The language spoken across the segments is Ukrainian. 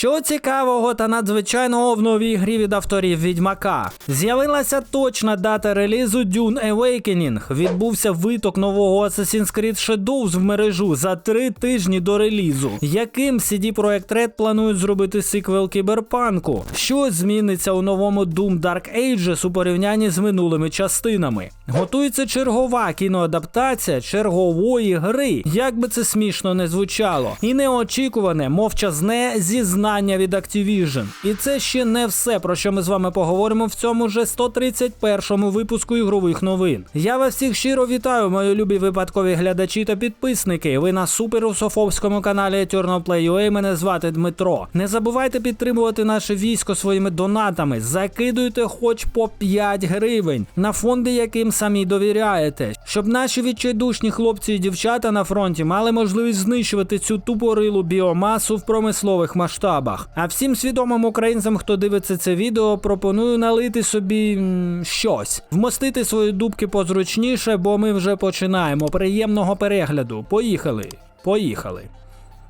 Що цікавого та надзвичайного в новій грі від авторів Відьмака? З'явилася точна дата релізу Dune Awakening. Відбувся виток нового Assassin's Creed Shadows в мережу за три тижні до релізу. Яким CD Projekt Red планують зробити сиквел кіберпанку? Що зміниться у новому Doom Dark Ages у порівнянні з минулими частинами? Готується чергова кіноадаптація чергової гри. Як би це смішно не звучало, і неочікуване мовчазне зізнання від Activision. І це ще не все, про що ми з вами поговоримо в цьому же 131-му випуску ігрових новин. Я вас всіх щиро вітаю, мої любі випадкові глядачі та підписники. Ви на суперусофовському каналі Eternal Мене звати Дмитро. Не забувайте підтримувати наше військо своїми донатами. Закидуйте хоч по 5 гривень на фонди, яким самі довіряєте, щоб наші відчайдушні хлопці і дівчата на фронті мали можливість знищувати цю тупорилу біомасу в промислових масштабах. А всім свідомим українцям, хто дивиться це відео, пропоную налити собі м, щось, вмостити свої дубки позручніше, бо ми вже починаємо. Приємного перегляду. Поїхали. Поїхали.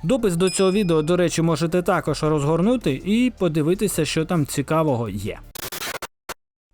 Допис до цього відео, до речі, можете також розгорнути і подивитися, що там цікавого є.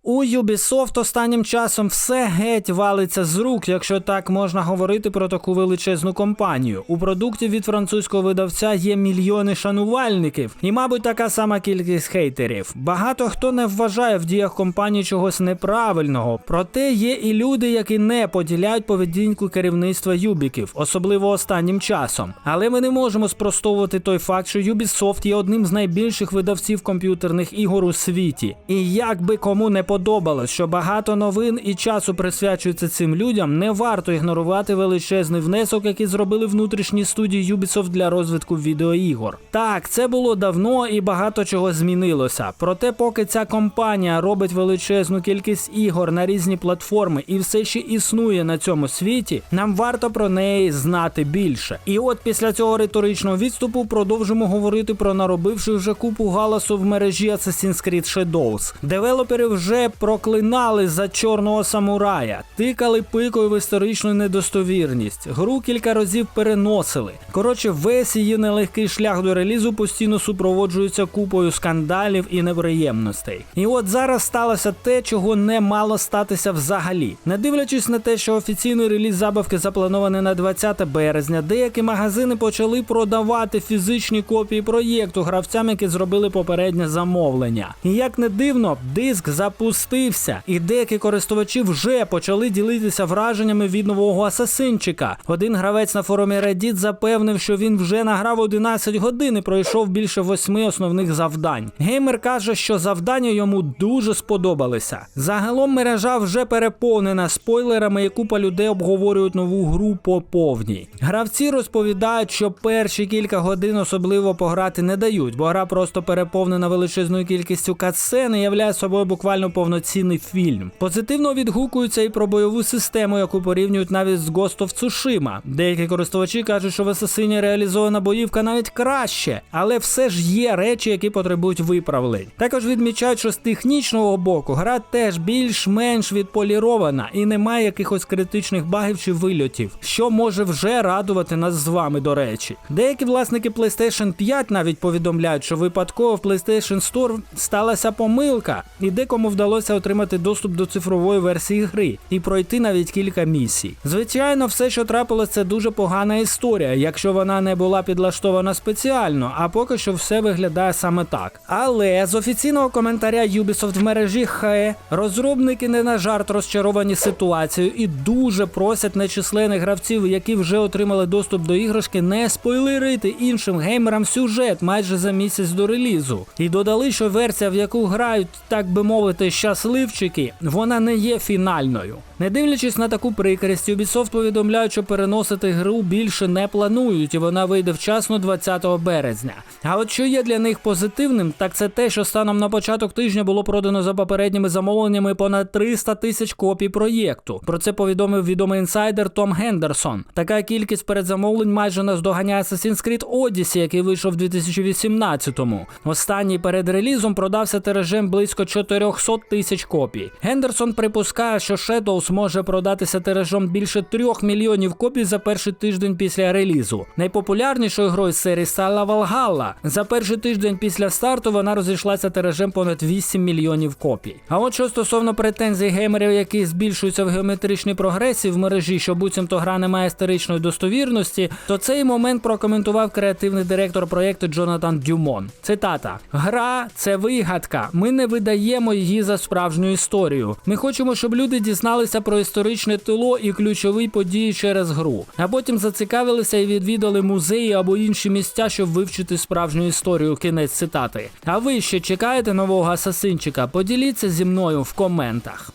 У Ubisoft останнім часом все геть валиться з рук, якщо так можна говорити про таку величезну компанію. У продуктів від французького видавця є мільйони шанувальників, і, мабуть, така сама кількість хейтерів. Багато хто не вважає в діях компанії чогось неправильного, проте є і люди, які не поділяють поведінку керівництва Юбіків, особливо останнім часом. Але ми не можемо спростовувати той факт, що Ubisoft є одним з найбільших видавців комп'ютерних ігор у світі. І як би кому не подобалось, що багато новин і часу присвячується цим людям, не варто ігнорувати величезний внесок, який зробили внутрішні студії Ubisoft для розвитку відеоігор. Так, це було давно і багато чого змінилося. Проте, поки ця компанія робить величезну кількість ігор на різні платформи і все ще існує на цьому світі, нам варто про неї знати більше. І от після цього риторичного відступу продовжимо говорити про наробивши вже купу галасу в мережі Assassin's Creed Shadows. Девелопери вже проклинали за чорного самурая, тикали пикою в історичну недостовірність. Гру кілька разів переносили. Коротше, весь її нелегкий шлях до релізу постійно супроводжується купою скандалів і неприємностей. І от зараз сталося те, чого не мало статися взагалі. Не дивлячись на те, що офіційний реліз забавки запланований на 20 березня, деякі магазини почали продавати фізичні копії проєкту гравцям, які зробили попереднє замовлення. І як не дивно, диск запустився, і деякі користувачі вже почали ділитися враженнями від нового асасинчика. Один гравець на форумі Reddit запевнив, що він вже награв 11 годин і пройшов більше восьми основних завдань. Геймер каже, що завдання йому дуже сподобалися. Загалом мережа вже переповнена спойлерами, і купа людей обговорюють нову гру по повній. Гравці розповідають, що перші кілька годин особливо пограти не дають, бо гра просто переповнена величезною кількістю катсцен і являє собою буквально повноцінний фільм. Позитивно відгукуються і про бойову систему, яку порівнюють навіть з Ghost of Tsushima. Деякі користувачі кажуть, що в Асасині реалізована боївка навіть краще, але все ж є речі, які потребують виправлень. Також відмічають, що з технічного боку гра теж більш-менш відполірована і немає якихось критичних багів чи вильотів, що може вже радувати нас з вами, до речі. Деякі власники PlayStation 5 навіть повідомляють, що випадково в PlayStation Store сталася помилка, і декому вдалося отримати доступ до цифрової версії гри і пройти навіть кілька місій. Звичайно, все, що трапилось, це дуже погана історія, якщо вона не була підлаштована спеціально, а поки що все виглядає саме так. Але з офіційного коментаря Ubisoft в мережі ХЕ розробники не на жарт розчаровані ситуацією і дуже просять нечисленних гравців, які вже отримали доступ до іграшки, не спойлерити іншим геймерам сюжет майже за місяць до релізу. І додали, що версія, в яку грають, так би мовити, щасливчики, вона не є фінальною. Не дивлячись на таку прикрість, Ubisoft повідомляють, що переносити гру більше не планують, і вона вийде вчасно 20 березня. А от що є для них позитивним, так це те, що станом на початок тижня було продано за попередніми замовленнями понад 300 тисяч копій проєкту. Про це повідомив відомий інсайдер Том Гендерсон. Така кількість передзамовлень майже наздоганяє Assassin's Creed Odyssey, який вийшов в 2018-му. Останній перед релізом продався тиражем близько 400 тисяч копій. Гендерсон припускає, що Shadows може продатися тиражом більше трьох мільйонів копій за перший тиждень після релізу. Найпопулярнішою грою з серії стала Valhalla. За перший тиждень після старту вона розійшлася тиражем понад 8 мільйонів копій. А от що стосовно претензій геймерів, які збільшуються в геометричній прогресії в мережі, що буцімто гра не має історичної достовірності, то цей момент прокоментував креативний директор проєкту Джонатан Дюмон. Цитата: Гра це вигадка. Ми не видаємо її за справжню історію. Ми хочемо, щоб люди дізналися про історичне тило і ключові події через гру, а потім зацікавилися і відвідали музеї або інші місця, щоб вивчити справжню історію. Кінець цитати. А ви ще чекаєте нового асасинчика? Поділіться зі мною в коментах.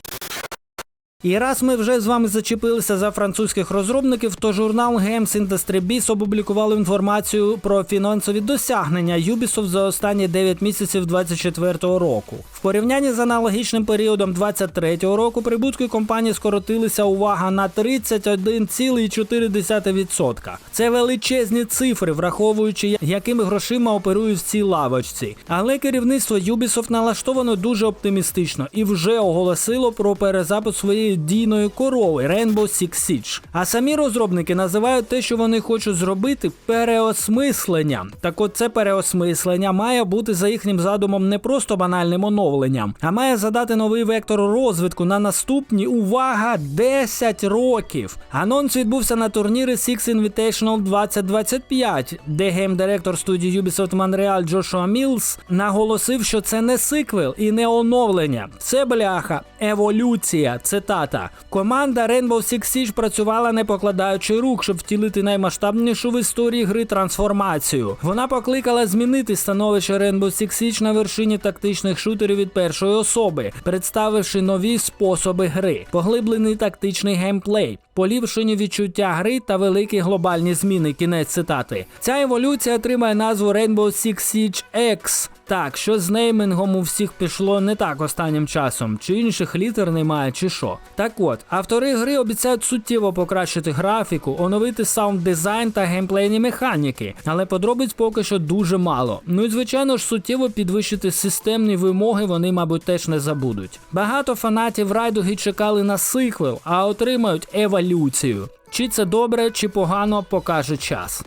І раз ми вже з вами зачепилися за французьких розробників, то журнал Games Industry Biz опублікував інформацію про фінансові досягнення Ubisoft за останні 9 місяців 2024 року. В порівнянні з аналогічним періодом 2023 року прибутки компанії скоротилися увага на 31,4%. Це величезні цифри, враховуючи, якими грошима оперують в цій лавочці. Але керівництво Ubisoft налаштовано дуже оптимістично і вже оголосило про перезапуск своєї дійної корови Rainbow Six Siege. А самі розробники називають те, що вони хочуть зробити, переосмисленням. Так от це переосмислення має бути за їхнім задумом не просто банальним оновленням, а має задати новий вектор розвитку на наступні увага 10 років. Анонс відбувся на турнірі Six Invitational 2025, де гейм-директор студії Ubisoft Montreal Джошуа Мілс наголосив, що це не сиквел і не оновлення. Це бляха, еволюція. Цитата. Команда Rainbow Six Siege працювала не покладаючи рук, щоб втілити наймасштабнішу в історії гри трансформацію. Вона покликала змінити становище Rainbow Six Siege на вершині тактичних шутерів від першої особи, представивши нові способи гри, поглиблений тактичний геймплей. Поліпшені відчуття гри та великі глобальні зміни. Кінець цитати. Ця еволюція отримає назву Rainbow Six Siege X. Так, що з неймингом у всіх пішло не так останнім часом, чи інших літер немає, чи що. Так от, автори гри обіцяють суттєво покращити графіку, оновити саунд дизайн та геймплейні механіки, але подробиць поки що дуже мало. Ну і звичайно ж суттєво підвищити системні вимоги вони, мабуть, теж не забудуть. Багато фанатів райдуги чекали на сиквел, а отримають еволюцію. Чи це добре, чи погано, покаже час.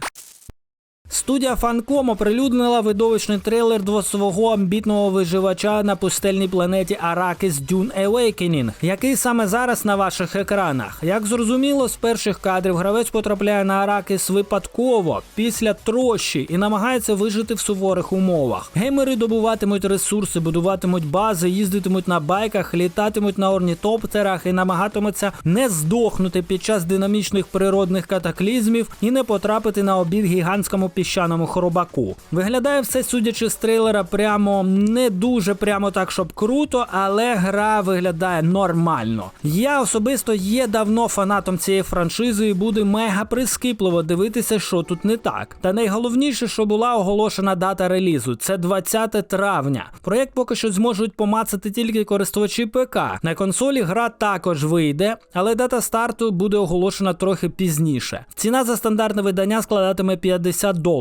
Студія Funcom оприлюднила видовищний трейлер до свого амбітного виживача на пустельній планеті Arrakis Dune Awakening, який саме зараз на ваших екранах. Як зрозуміло, з перших кадрів гравець потрапляє на Аракіс випадково після трощі і намагається вижити в суворих умовах. Геймери добуватимуть ресурси, будуватимуть бази, їздитимуть на байках, літатимуть на орнітоптерах і намагатимуться не здохнути під час динамічних природних катаклізмів і не потрапити на обід гігантському піщаному хоробаку. Виглядає все, судячи з трейлера, прямо не дуже прямо так, щоб круто, але гра виглядає нормально. Я особисто є давно фанатом цієї франшизи і буде мега прискіпливо дивитися, що тут не так. Та найголовніше, що була оголошена дата релізу, це 20 травня. Проєкт поки що зможуть помацати тільки користувачі ПК. На консолі гра також вийде, але дата старту буде оголошена трохи пізніше. Ціна за стандартне видання складатиме 50 доларів.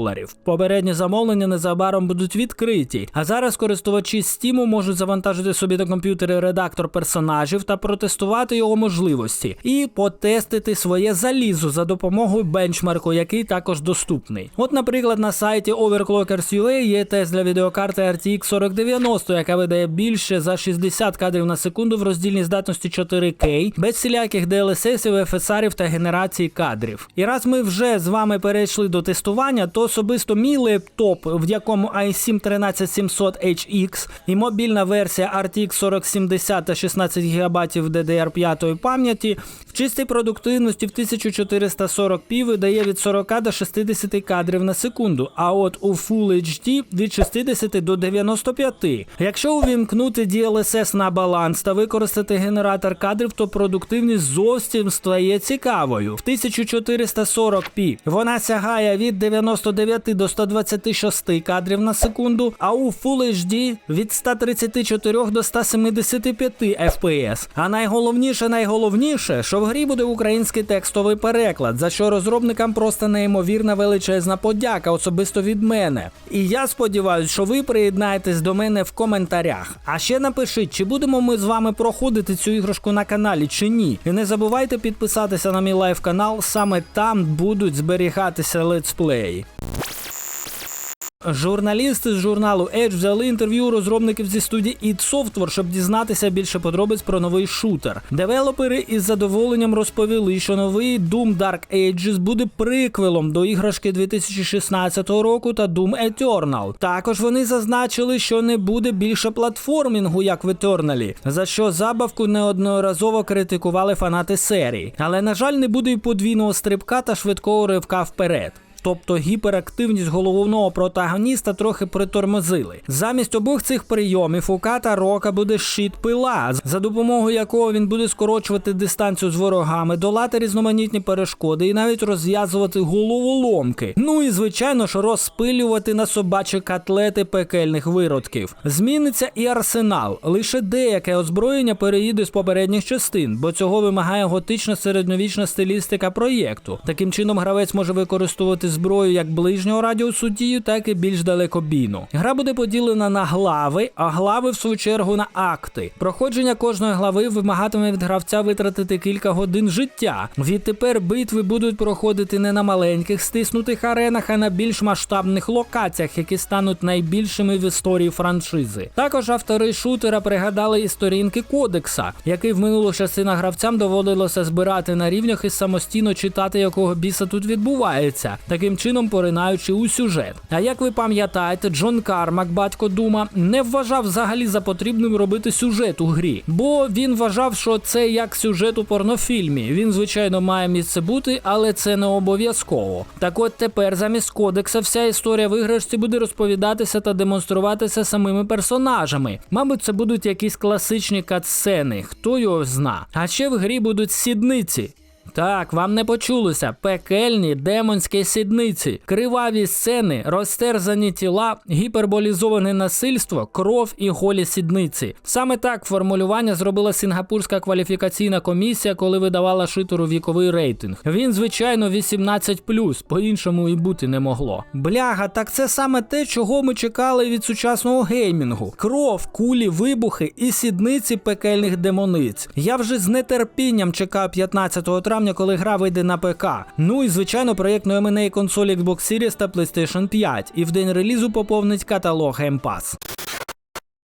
Попередні замовлення незабаром будуть відкриті. А зараз користувачі Steam можуть завантажити собі на комп'ютери редактор персонажів та протестувати його можливості, і потестити своє залізо за допомогою бенчмарку, який також доступний. От, наприклад, на сайті Overclockers.ua є тест для відеокарти RTX 4090, яка видає більше за 60 кадрів на секунду в роздільній здатності 4К, без всіляких DLSS, FSR та генерації кадрів. І раз ми вже з вами перейшли до тестування, то особисто мій лептоп, в якому i7 13700HX і мобільна версія RTX 4070 та 16 ГБ DDR5 пам'яті в чистій продуктивності в 1440p видає від 40 до 60 кадрів на секунду, а от у Full HD від 60 до 95. Якщо увімкнути DLSS на баланс та використати генератор кадрів, то продуктивність зовсім стає цікавою. В 1440p вона сягає від 90 99 до 126 кадрів на секунду, а у Full HD від 134 до 175 FPS. А найголовніше, найголовніше, що в грі буде український текстовий переклад, за що розробникам просто неймовірна величезна подяка, особисто від мене. І я сподіваюся, що ви приєднаєтесь до мене в коментарях. А ще напишіть, чи будемо ми з вами проходити цю іграшку на каналі, чи ні. І не забувайте підписатися на мій лайв канал, саме там будуть зберігатися летсплеї. Журналісти з журналу Edge взяли інтерв'ю розробників зі студії id Software, щоб дізнатися більше подробиць про новий шутер. Девелопери із задоволенням розповіли, що новий Doom Dark Ages буде приквелом до іграшки 2016 року та Doom Eternal. Також вони зазначили, що не буде більше платформінгу, як в Eternal, за що забавку неодноразово критикували фанати серії. Але на жаль, не буде й подвійного стрибка та швидкого ривка вперед. Тобто гіперактивність головного протагоніста трохи притормозили. Замість обох цих прийомів у ката рока буде щит пила, за допомогою якого він буде скорочувати дистанцію з ворогами, долати різноманітні перешкоди і навіть розв'язувати головоломки. Ну і звичайно ж розпилювати на собачі котлети пекельних виродків. Зміниться і арсенал. Лише деяке озброєння переїде з попередніх частин, бо цього вимагає готична середньовічна стилістика проєкту. Таким чином гравець може використовувати зброю як ближнього радіусу дію, так і більш далекобійну. Гра буде поділена на глави, а глави, в свою чергу, на акти. Проходження кожної глави вимагатиме від гравця витратити кілька годин життя. Відтепер битви будуть проходити не на маленьких стиснутих аренах, а на більш масштабних локаціях, які стануть найбільшими в історії франшизи. Також автори шутера пригадали і сторінки кодекса, який в минулих частинах гравцям доводилося збирати на рівнях і самостійно читати, якого біса тут відбувається. Таким чином поринаючи у сюжет. А як ви пам'ятаєте, Джон Кармак, батько Дума, не вважав взагалі за потрібним робити сюжет у грі, бо він вважав, що це як сюжет у порнофільмі. Він, звичайно, має місце бути, але це не обов'язково. Так от тепер замість кодекса вся історія в іграшці буде розповідатися та демонструватися самими персонажами. Мабуть, це будуть якісь класичні катсцени, хто його зна. А ще в грі будуть сідниці. Так, вам не почулося. Пекельні демонські сідниці, криваві сцени, розтерзані тіла, гіперболізоване насильство, кров і голі сідниці. Саме так формулювання зробила Сінгапурська кваліфікаційна комісія, коли видавала шитеру віковий рейтинг. Він, звичайно, 18+, по-іншому і бути не могло. Бляга, так це саме те, чого ми чекали від сучасного геймінгу: кров, кулі, вибухи і сідниці пекельних демониць. Я вже з нетерпінням чекаю 15 травня, коли гра вийде на ПК. Ну і звичайно, проєктну M&A консоль Xbox Series та PlayStation 5, і в день релізу поповнить каталог Game Pass.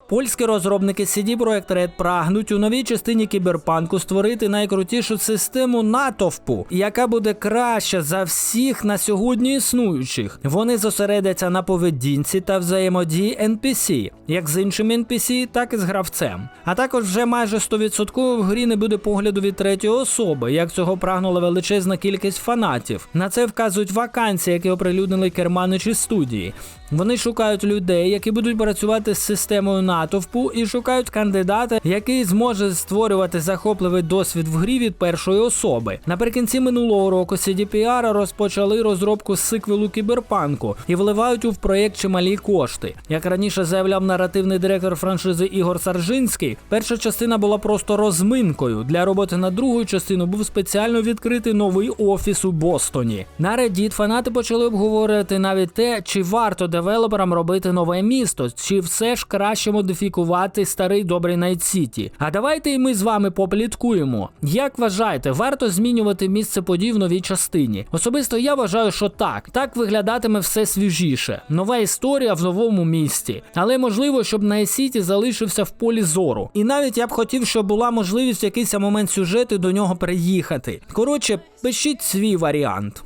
Польські розробники CD Projekt Red прагнуть у новій частині кіберпанку створити найкрутішу систему натовпу, яка буде краща за всіх на сьогодні існуючих. Вони зосередяться на поведінці та взаємодії NPC, як з іншими NPC, так і з гравцем. А також вже майже 100% в грі не буде погляду від третьої особи, як цього прагнула величезна кількість фанатів. На це вказують вакансії, які оприлюднили керманичі студії. Вони шукають людей, які будуть працювати з системою натовпу, і шукають кандидата, який зможе створювати захопливий досвід в грі від першої особи. Наприкінці минулого року CDPR розпочали розробку сиквелу кіберпанку і вливають у в проєкт чималі кошти. Як раніше заявляв наративний директор франшизи Ігор Саржинський, перша частина була просто розминкою. Для роботи над другою частиною був спеціально відкритий новий офіс у Бостоні. На Reddit фанати почали обговорювати навіть те, чи варто девелоперам робити нове місто, чи все ж краще модифікувати старий добрий Найт Сіті. А давайте і ми з вами попліткуємо. Як вважаєте, варто змінювати місце подій в новій частині? Особисто я вважаю, що так. Так виглядатиме все свіжіше. Нова історія в новому місті. Але можливо, щоб Найт Сіті залишився в полі зору. І навіть я б хотів, щоб була можливість в якийсь момент сюжету до нього приїхати. Коротше, пишіть свій варіант.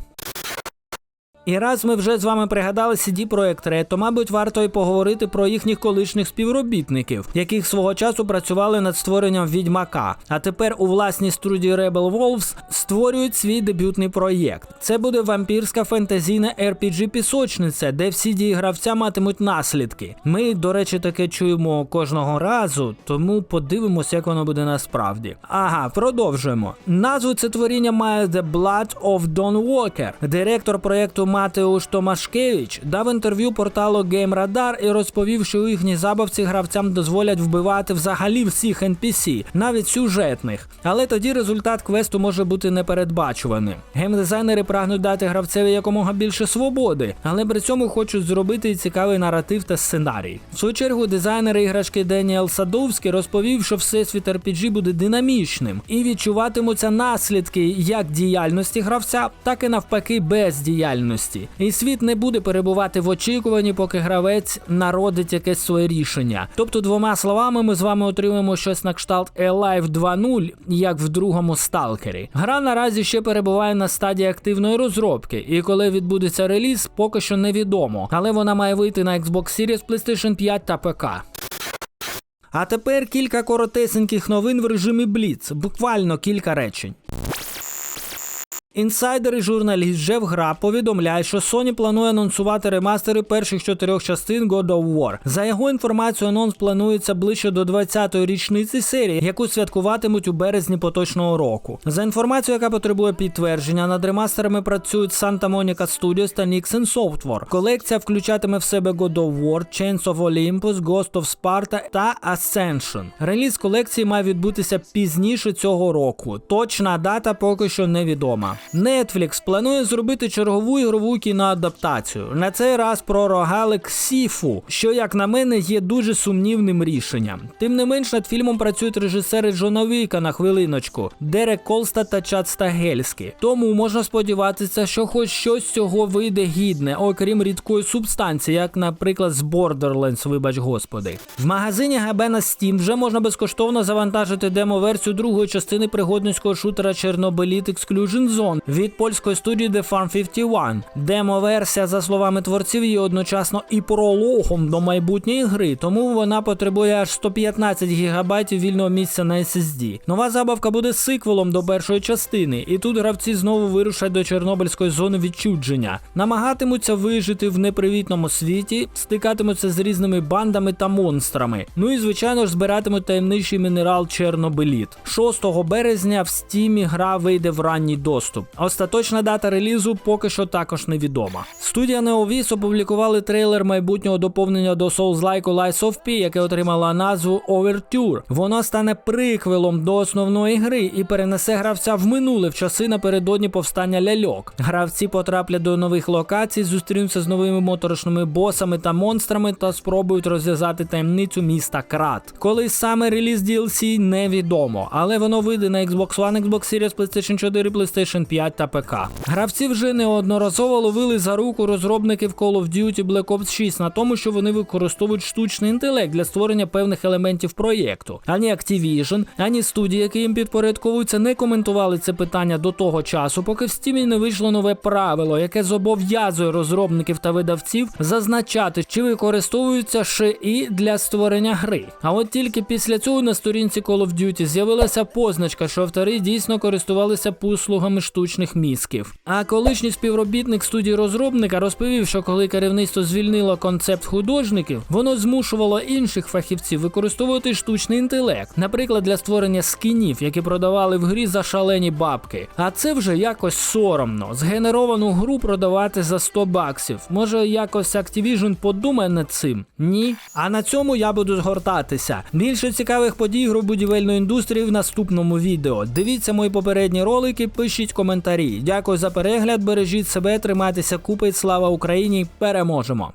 І раз ми вже з вами пригадали CD Projekt Red, то, мабуть, варто й поговорити про їхніх колишніх співробітників, яких свого часу працювали над створенням відьмака. А тепер у власній студії Rebel Wolves створюють свій дебютний проєкт. Це буде вампірська фентезійна RPG пісочниця, де всі дії гравця матимуть наслідки. Ми, до речі, таке чуємо кожного разу, тому подивимось, як воно буде насправді. Ага, продовжуємо. Назву це творіння має The Blood of Dawn Walker. Директор проєкту Матеуш Томашкевич дав інтерв'ю порталу GameRadar і розповів, що у їхній забавці гравцям дозволять вбивати взагалі всіх NPC, навіть сюжетних. Але тоді результат квесту може бути непередбачуваним. Геймдизайнери прагнуть дати гравцеві якомога більше свободи, але при цьому хочуть зробити цікавий наратив та сценарій. В свою чергу дизайнер іграшки Деніел Садовський розповів, що всесвіт RPG буде динамічним і відчуватимуться наслідки як діяльності гравця, так і навпаки бездіяльності. І світ не буде перебувати в очікуванні, поки гравець народить якесь своє рішення. Тобто, двома словами, ми з вами отримаємо щось на кшталт Alive 2.0, як в другому сталкері. Гра наразі ще перебуває на стадії активної розробки, і коли відбудеться реліз, поки що невідомо, але вона має вийти на Xbox Series, PlayStation 5 та ПК. А тепер кілька коротесеньких новин в режимі Blitz, буквально кілька речень. Інсайдер і журналіст Джеф Гра повідомляє, що Sony планує анонсувати ремастери перших чотирьох частин God of War. За його інформацією, анонс планується ближче до 20-ї річниці серії, яку святкуватимуть у березні поточного року. За інформацією, яка потребує підтвердження, над ремастерами працюють Santa Monica Studios та Nixon Software. Колекція включатиме в себе God of War, Chains of Olympus, Ghost of Sparta та Ascension. Реліз колекції має відбутися пізніше цього року. Точна дата поки що невідома. Netflix планує зробити чергову ігрову кіноадаптацію. На цей раз про рогалик Сіфу, що, як на мене, є дуже сумнівним рішенням. Тим не менш, над фільмом працюють режисери Джона Віка на хвилиночку, Дерек Колста та Чад Стагельський. Тому можна сподіватися, що хоч щось з цього вийде гідне, окрім рідкої субстанції, як, наприклад, з Borderlands, вибач господи. В магазині ГБ на Steam вже можна безкоштовно завантажити демо-версію другої частини пригодницького шутера Чорнобиліт Exclusion Zone від польської студії The Farm 51. Демо-версія, за словами творців, є одночасно і прологом до майбутньої гри, тому вона потребує аж 115 гігабайтів вільного місця на SSD. Нова забавка буде сиквелом до першої частини, і тут гравці знову вирушать до Чорнобильської зони відчудження, намагатимуться вижити в непривітному світі, стикатимуться з різними бандами та монстрами. Ну і звичайно ж збиратимуть таємничий мінерал Чорнобиліт. 6 березня в стімі гра вийде в ранній доступ. Остаточна дата релізу поки що також невідома. Студія NeoVis опублікували трейлер майбутнього доповнення до Souls-like Lies of P, яке отримало назву Overture. Воно стане приквелом до основної гри і перенесе гравця в минуле в часи напередодні повстання ляльок. Гравці потраплять до нових локацій, зустрінуться з новими моторошними босами та монстрами та спробують розв'язати таємницю міста Крат. Коли саме реліз DLC невідомо, але воно вийде на Xbox One, Xbox Series, PlayStation 4, PlayStation 5 та ПК. Гравці вже неодноразово ловили за руку розробників Call of Duty Black Ops 6 на тому, що вони використовують штучний інтелект для створення певних елементів проєкту. Ані Activision, ані студії, які їм підпорядковуються, не коментували це питання до того часу, поки в Steam не вийшло нове правило, яке зобов'язує розробників та видавців зазначати, чи використовуються шиї для створення гри. А от тільки після цього на сторінці Call of Duty з'явилася позначка, що автори дійсно користувалися послугами штучних мізків. А колишній співробітник студії розробника розповів, що коли керівництво звільнило концепт художників, воно змушувало інших фахівців використовувати штучний інтелект, наприклад, для створення скінів, які продавали в грі за шалені бабки. А це вже якось соромно. Згенеровану гру продавати за 100 баксів. Може, якось Activision подумає над цим? Ні. А на цьому я буду згортатися. Більше цікавих подій грубудівельної індустрії в наступному відео. Дивіться мої попередні ролики, пишіть коментарі. Дякую за перегляд, бережіть себе, тримайтеся купить. слава Україні! Переможемо!